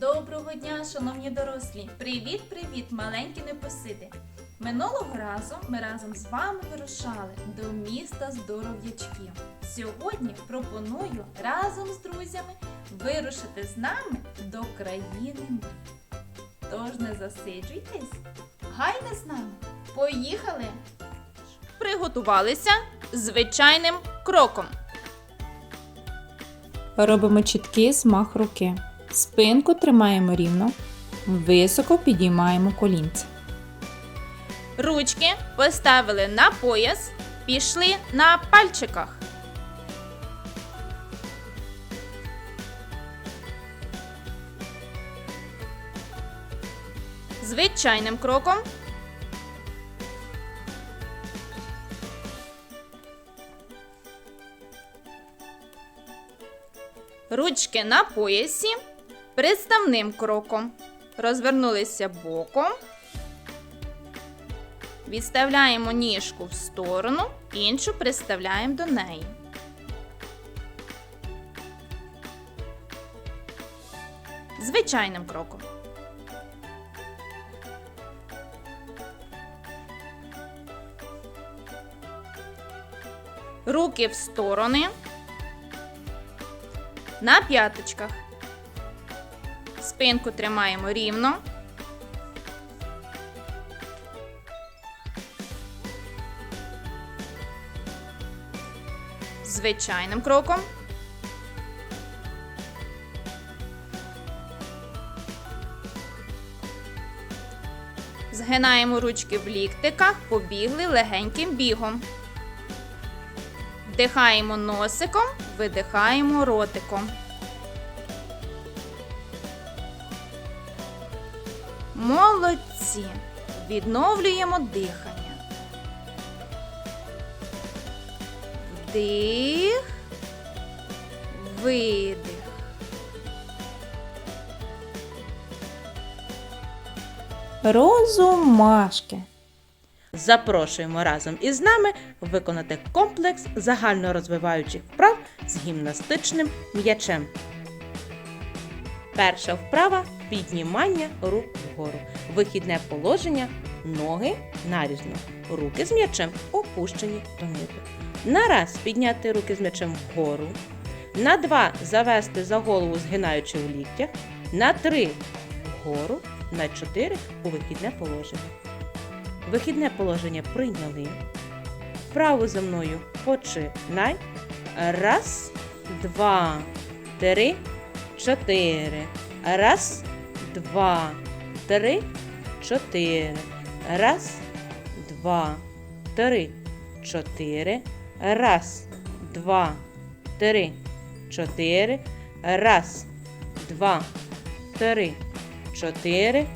Доброго дня, шановні дорослі! Привіт-привіт, маленькі непосиди! Минулого разу ми разом з вами вирушали до міста здоров'ячків. Сьогодні пропоную разом з друзями вирушити з нами до країни мрій. Тож не засиджуйтесь, гайде з нами! Поїхали! Приготувалися звичайним кроком. Робимо чіткий змах руки. Спинку тримаємо рівно. Високо підіймаємо колінці. Ручки поставили на пояс, пішли на пальчиках. Звичайним кроком. Ручки на поясі. Приставним кроком. Розвернулися боком. Відставляємо ніжку в сторону, іншу приставляємо до неї. Звичайним кроком. Руки в сторони. На п'яточках. Спинку тримаємо рівно. звичайним кроком. Згинаємо ручки в ліктиках, побігли легеньким бігом. Вдихаємо носиком, видихаємо ротиком. Молодці! Відновлюємо дихання. Вдих, видих. Розумашки. Запрошуємо разом із нами виконати комплекс загальнорозвиваючих вправ з гімнастичним м'ячем. Перша вправа піднімання рук вгору. Вихідне положення ноги нарізно. Руки з м'ячем опущені донизу. На раз підняти руки з м'ячем вгору. На два завести за голову, згинаючи у ліктях. На три вгору. На чотири у вихідне положення. Вихідне положення прийняли. Вправо за мною починай. Раз, два, три, чотири. Раз, два, три, чотири. Раз, два, три, чотири. Раз, два, три, чотири. Раз, два, три, чотири.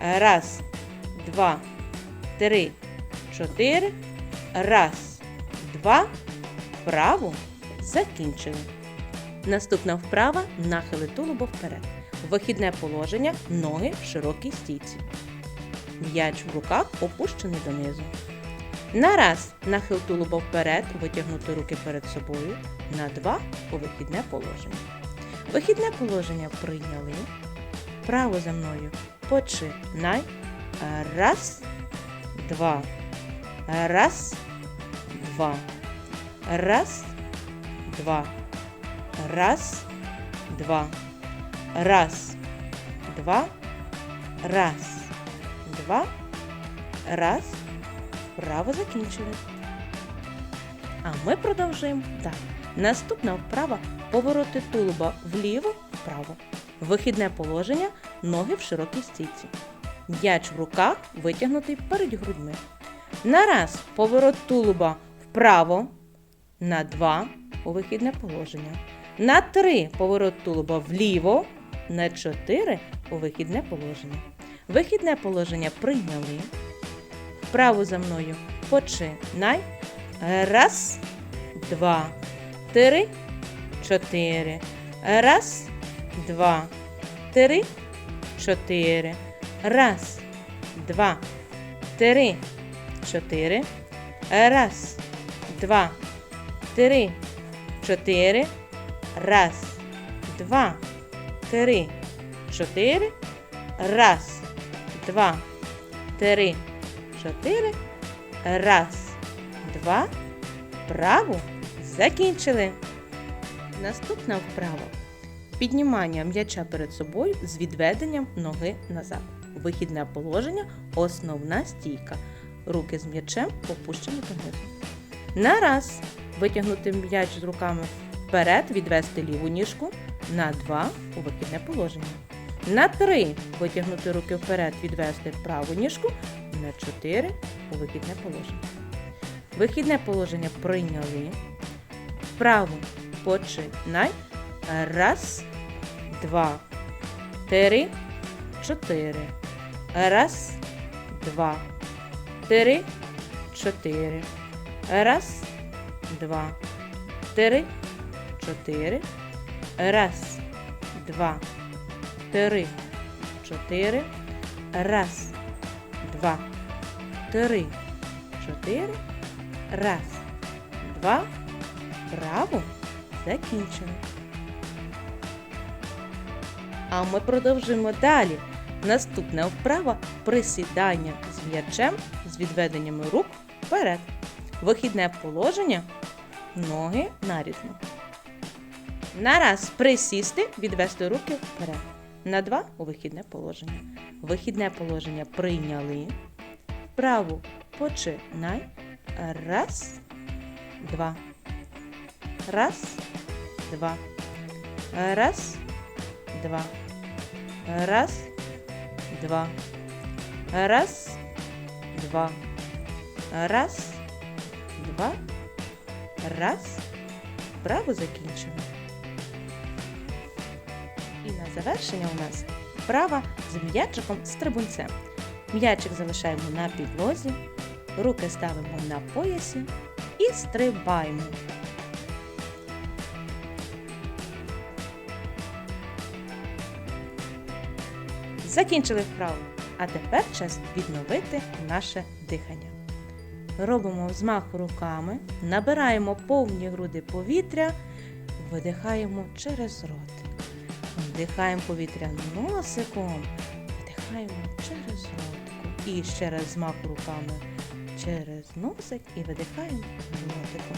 Раз, два, три, чотири. Раз, два. Вправу закінчили. Наступна вправа нахили тулубо вперед. Вихідне положення ноги в широкій стійці. М'яч в руках опущений донизу. На раз нахил тулуба вперед, витягнути руки перед собою. На два у вихідне положення. Вихідне положення прийняли. Право за мною починай. Раз, два. Раз, два. Раз, два. Раз, два. Раз, два. Раз, два. Раз. Вправо закінчили. А ми продовжуємо далі. Наступна вправа повороти тулуба вліво, вправо. Вихідне положення ноги в широкій стійці. М'яч в руках витягнутий перед грудьми. На раз поворот тулуба вправо. На два у вихідне положення. На три поворот тулуба вліво. На чотири у вихідне положення. Вихідне положення прийняли. Вправо за мною починай. Раз, два, три, чотири. Раз, два, три, чотири. Раз, два, три, чотири. Раз, два, три, чотири. Раз, два, три, чотири. Раз, два, три, чотири. Раз, два. Праву. Закінчили. Наступна вправа. Піднімання м'яча перед собою з відведенням ноги назад. Вихідне положення, основна стійка. Руки з м'ячем опущені донизу. На раз витягнути м'яч з руками вперед, відвести ліву ніжку. На два у вихідне положення. На три витягнути руки вперед, відвести праву ніжку. На чотири у вихідне положення. Вихідне положення прийняли. Вправо починай. Раз, два, три, чотири. Раз, два, три, чотири. Раз, два, три, чотири. Раз, два, три, чотири. Раз, два, три, чотири. Раз, два. Право. Закінчено. А ми продовжуємо далі. Наступна вправа присідання з м'ячем з відведеннями рук вперед. Вихідне положення. Ноги нарізно. На раз присісти, відвести руки вперед. На два у вихідне положення. Вихідне положення прийняли. Вправу починай. Раз, два. Раз, два. Раз, два. Раз, два. Раз, два. Раз, два. Раз. Право закінчено. Завершення у нас вправа з м'ячиком стрибунцем. М'ячик залишаємо на підлозі, руки ставимо на поясі і стрибаємо. Закінчили вправу. А тепер час відновити наше дихання. Робимо взмах руками, набираємо повні груди повітря, видихаємо через рот. Вдихаємо повітря носиком, видихаємо через ротку. І ще раз взмах руками через носик і видихаємо ротиком.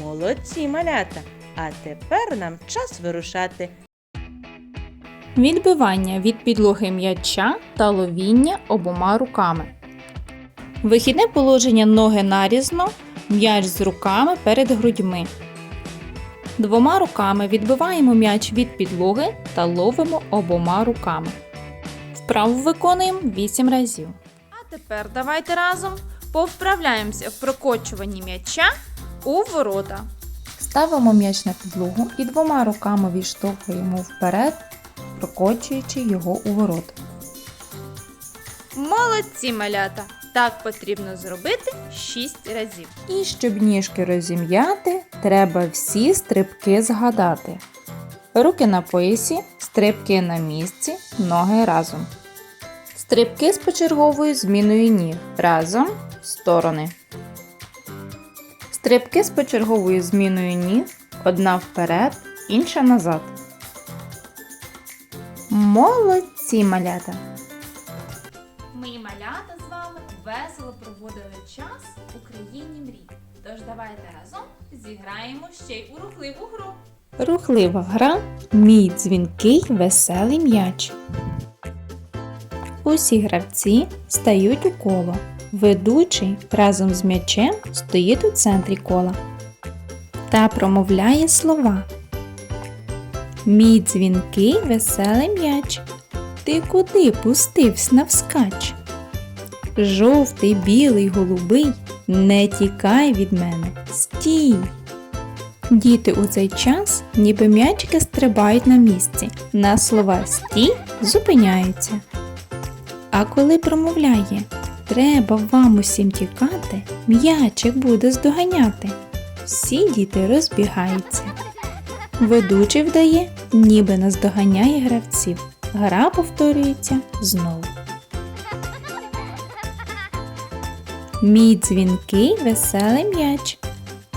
Молодці малята! А тепер нам час вирушати Відбивання від підлоги м'яча та ловіння обома руками. Вихідне положення ноги нарізно, м'яч з руками перед грудьми. Двома руками відбиваємо м'яч від підлоги та ловимо обома руками. Вправу виконуємо 8 разів. А тепер давайте разом повправляємося в прокочуванні м'яча у ворота. Ставимо м'яч на підлогу і двома руками відштовхуємо вперед, прокочуючи його у ворота. Молодці малята! Так потрібно зробити 6 разів. І щоб ніжки розім'яти, треба всі стрибки згадати. Руки на поясі, стрибки на місці, ноги разом. Стрибки з почерговою зміною ніг разом сторони. Стрибки з почерговою зміною ніг одна вперед, інша назад. Молодці малята! Проводили час у країні мрій. Тож давайте разом зіграємо ще й у рухливу гру. Рухлива гра Мій дзвінкий веселий м'яч. Усі гравці стають у коло. Ведучий разом з м'ячем стоїть у центрі кола та промовляє слова. Мій дзвінкий веселий м'яч. Ти куди пустився навскач? Жовтий, білий, голубий, не тікай від мене, стій. Діти у цей час, ніби м'ячики стрибають на місці, на слова стій зупиняються. А коли промовляє Треба вам усім тікати, м'ячик буде здоганяти. Всі діти розбігаються. Ведучий вдає, ніби наздоганяє гравців. Гра повторюється знову. Мій дзвінкий веселий м'яч.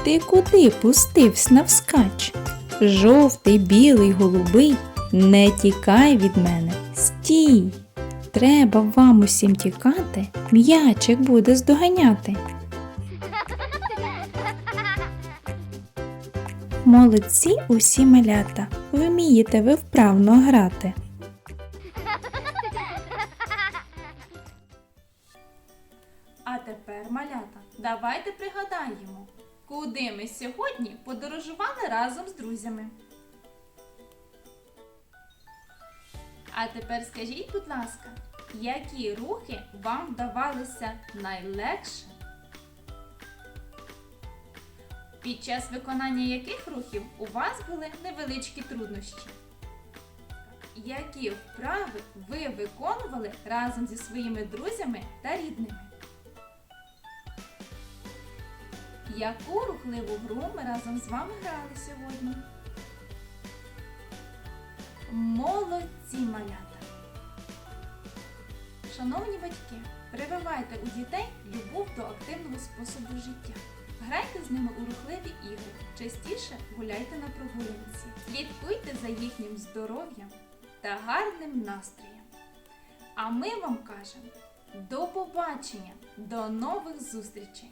Ти куди пустився навскач? Жовтий, білий, голубий, не тікай від мене, стій! Треба вам усім тікати, м'ячик буде здоганяти. Молодці усі малята, вмієте ви вправно грати. А тепер, малята, давайте пригадаємо, куди ми сьогодні подорожували разом з друзями. А тепер скажіть, будь ласка, які рухи вам вдавалися найлегше? Під час виконання яких рухів у вас були невеличкі труднощі? Які вправи ви виконували разом зі своїми друзями та рідними? Яку рухливу гру ми разом з вами грали сьогодні? Молодці малята! Шановні батьки, прививайте у дітей любов до активного способу життя. Грайте з ними у рухливі ігри, частіше гуляйте на прогулянці. Слідкуйте за їхнім здоров'ям та гарним настроєм. А ми вам кажемо до побачення, до нових зустрічей!